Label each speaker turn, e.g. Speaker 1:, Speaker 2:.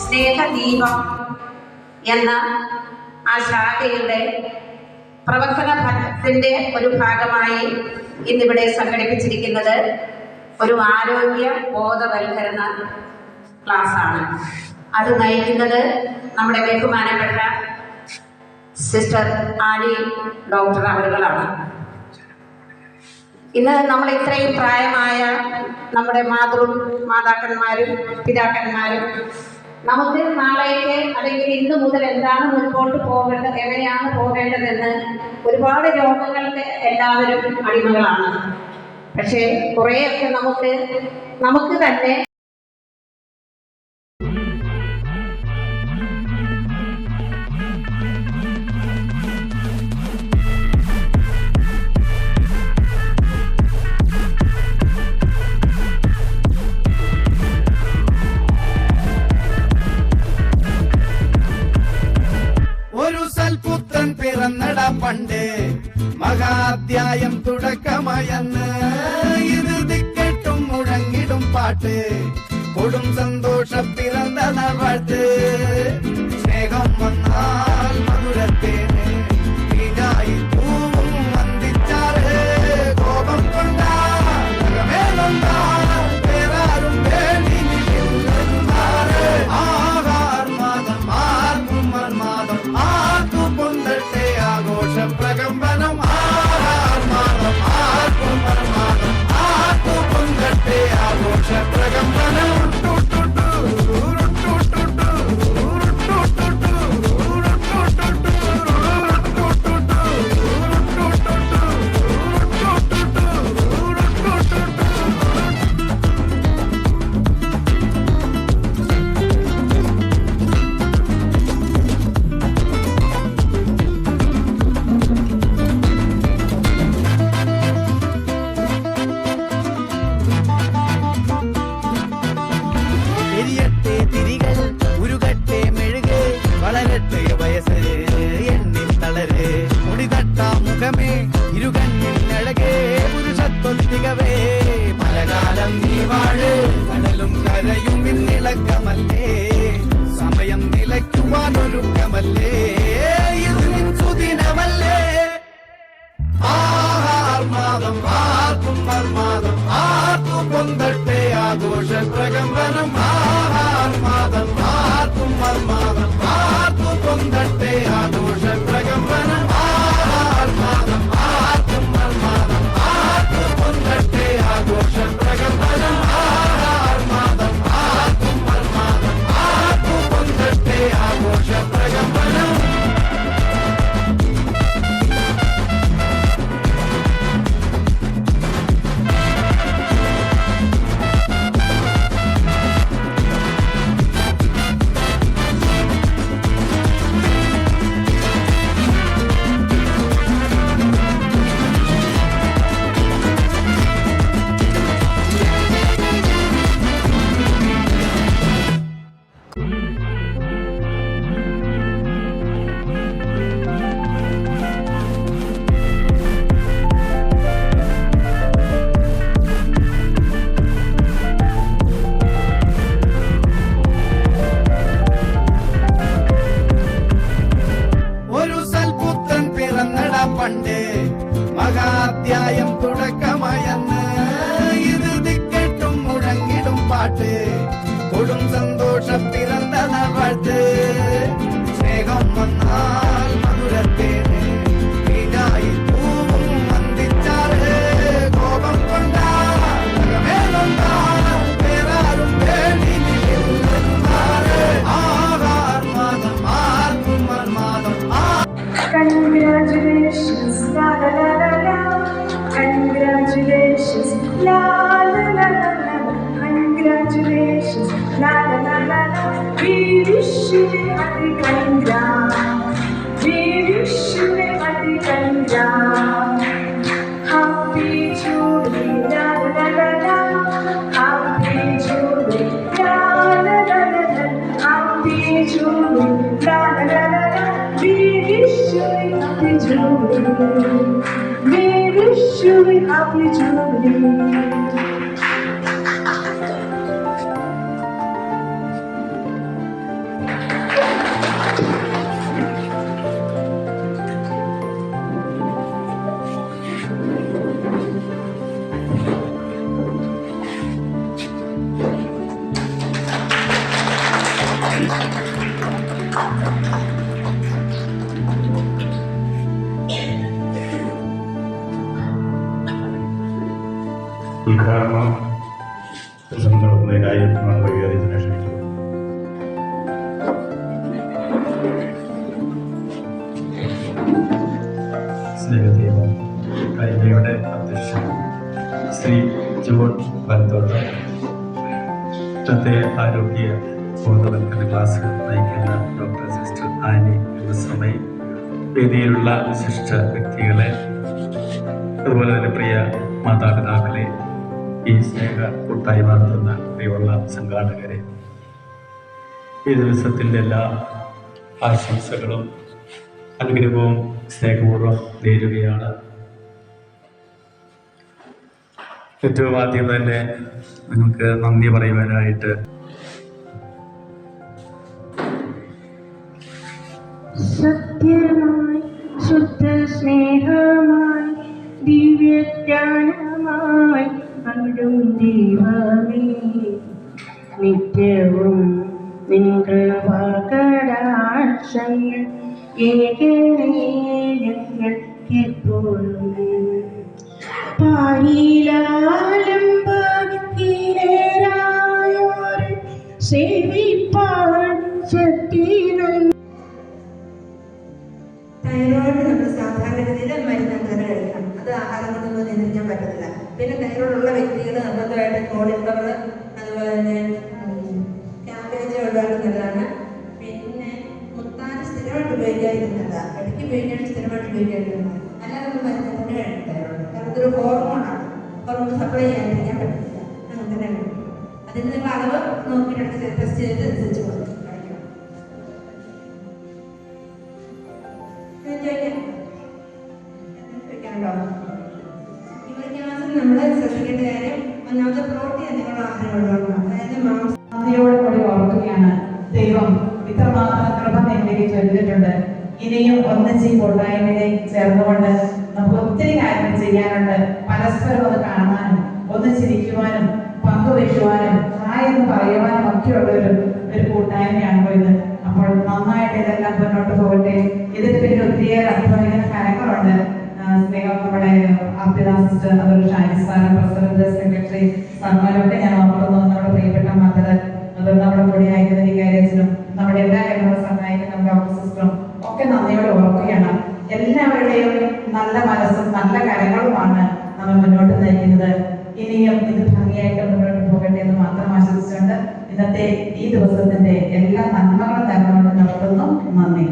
Speaker 1: സ്നേഹദീപം എന്ന ആ ശാഖയുടെ പ്രവർത്തന ഫലത്തിന്റെ ഒരു ഭാഗമായി ഇന്നിവിടെ സംഘടിപ്പിച്ചിരിക്കുന്നത് ഒരു ആരോഗ്യ ബോധവൽക്കരണ ക്ലാസ്സാണ്. അത് നയിക്കുന്നത് നമ്മുടെ ബഹുമാനപ്പെട്ട സിസ്റ്റർ ആലി ഡോക്ടർ അവരുകളാണ്. ഇന്ന് നമ്മൾ ഇത്രയും പ്രായമായ നമ്മുടെ മാതൃ മാതാക്കന്മാരും പിതാക്കന്മാരും നമുക്ക് നാളേക്ക് അല്ലെങ്കിൽ ഇന്ന് മുതൽ എന്താണ് മുൻപോട്ട് പോകേണ്ടത് എങ്ങനെയാണ് പോകേണ്ടതെന്ന് ഒരുപാട് രോഗങ്ങൾക്ക് എല്ലാവരും അടിമകളാണ്. പക്ഷേ കുറേയൊക്കെ നമുക്ക് നമുക്ക് തന്നെ
Speaker 2: தொடக்கமயன்ன இது திக்கட்டும் முழங்கிடும் பாட்டு. கொடும் சந்தோஷ பிறந்தன வாழ்த்து. ஸ்நேகம் வந்தான் fazer. கூடும் சந்தோஷம் பிறந்த வாழ்த்து Kanja. You a happy Happy Jubilee, da da da da. Happy Jubilee. Happy Jubilee, happy Jubilee. We wish you a happy Jubilee.
Speaker 3: ഉദ്ഘാടനം പ്രസംഗം നടത്തുന്നതിനായി നമ്മൾ വൈകാരികനെ ക്ഷണിച്ചു സ്നേഹദൈവം കൈമയുടെ അധ്യക്ഷൻ ശ്രീ ജോൺ വൻതോട്ടം. ഇന്നത്തെ ആരോഗ്യ ബോധവൽക്കരണ ക്ലാസ് നയിക്കുന്ന ഡോക്ടർ സിസ്റ്റർ ആനി സമയം വേദിയിലുള്ള വിശിഷ്ട വ്യക്തികളെ അതുപോലെ തന്നെ പ്രിയ മാതാപിതാക്കളെ ഈ സ്നേഹ കൂട്ടായി നടത്തുന്ന പ്രിയമുള്ള സംഘാടകരെ ഈ ദിവസത്തിന്റെ എല്ലാ ആശംസകളും അനുഗ്രഹവും സ്നേഹപൂർവം നേരുകയാണ്. ഏറ്റവും ആദ്യം തന്നെ നിങ്ങൾക്ക് നന്ദി പറയുവാനായിട്ട്
Speaker 4: സത്യമായി ശുദ്ധ സ്നേഹമായി ദിവ്യജ്ഞാനമായി അവിടും ദൈവമേ നിത്യവും നിൻ കൃപാകടാക്ഷങ്ങൾ ഞങ്ങൾക്കെപ്പോഴും പാരിലാലംബീരായോർ സേവിപ്പാൻ ശക്തി
Speaker 5: തൈറോയിഡ് നമ്മൾ സാധാരണഗതിയിൽ മരുന്ന് കഴിക്കണം അത് ആഹാരം കൊണ്ടൊന്നും നിയന്ത്രിക്കാൻ പറ്റത്തില്ല. പിന്നെ നേരോടുള്ള വ്യക്തികൾ നിർബന്ധമായിട്ട് കോളിഫ്ലവർ അതുപോലെ തന്നെ ക്യാബേജ് ഒഴിവാക്കുന്നതാണ് പിന്നെ മുത്താൻ സ്ഥിരമായിട്ട് ഉപയോഗിക്കാതിരുന്നതാണ് ഇടയ്ക്ക് ഉപയോഗിക്കാൻ സ്ഥിരമായിട്ട് ഉപയോഗിക്കാതിരുന്നത്. അല്ലാതെ നമ്മൾ മരുന്ന് തന്നെ കഴിക്കും തൈറോയിഡ് കാരണം ഇതൊരു ഹോർമോണാണ് ഹോർമോൺ സപ്ലൈ ചെയ്യാതിരിക്കാൻ പറ്റത്തില്ല. അങ്ങനെ തന്നെ കഴിക്കും അതിന് നിങ്ങൾ അളവ് നോക്കിയിട്ട് ടെസ്റ്റ് ചെയ്ത് അനുസരിച്ച് കൊടുക്കും കഴിക്കണം ചോദിക്കാനുണ്ടോ നമ്മൾ ശ്രദ്ധിക്കേണ്ട കാര്യം ഒന്നാമത്തെ പ്രോട്ടീൻ നിങ്ങൾ ആഹാരം ഒഴിവാക്കണം അതായത് മാംസം.
Speaker 6: നന്ദിയോടെ കൂടി ഓർക്കുകയാണ് ദൈവം ഇത്രമാത്രം കൃപ എന്നിലേക്ക് ചൊല്ലിട്ടുണ്ട് ഇനിയും ഒന്നിച്ച് ഈ കൂട്ടായ്മയെ ചേർന്നുകൊണ്ട് നമുക്ക് ഒത്തിരി കാര്യങ്ങൾ ചെയ്യാനുണ്ട്. പരസ്പരം അത് കാണാനും ഒന്ന് ചിരിക്കുവാനും പങ്കുവയ്ക്കുവാനും ഹായ് എന്ന് പറയുവാനും ഒക്കെയുള്ള ഒരു ഒരു കൂട്ടായ്മയാണല്ലോ ഇത് അപ്പോൾ നന്നായിട്ട് ഇതെല്ലാം മുന്നോട്ട് പോകട്ടെ ഇതിന് പിന്നെ ഒത്തിരിയേറെ അധ്വാനിക്കുന്ന കാര്യങ്ങളുണ്ട് ആ, സ്നേഹം നമ്മുടെ അർപ്പിത സിസ്റ്റർ അതുപോലെ ഷാനി സാറ് പ്രസിഡന്റ് സാർമാരൊക്കെ ഞാൻ ഓർക്കുന്നു. നമ്മുടെ പ്രിയപ്പെട്ട മദർ അതുപോലെ നമ്മുടെ കൂടെ അയക്കുന്ന വികാരിയച്ചനും നമ്മുടെ എല്ലാ കാര്യങ്ങളും സഹായിക്കുന്ന നമ്മുടെ ഡോക്ടർ സിസ്റ്ററും ഒക്കെ നന്ദിയോടെ ഓർക്കുകയാണ്. എല്ലാവരുടെയും നല്ല മനസ്സും നല്ല കാര്യങ്ങളുമാണ് നമ്മൾ മുന്നോട്ട് നയിക്കുന്നത്. ഇനിയും ഇത് ഭംഗിയായിട്ട് മുന്നോട്ട് പോകട്ടെ എന്ന് മാത്രം ആശംസിച്ചുകൊണ്ട് ഇന്നത്തെ ഈ ദിവസത്തിന്റെ എല്ലാ നന്മകളും തരണമെന്ന് നടത്തുന്നു നന്ദി.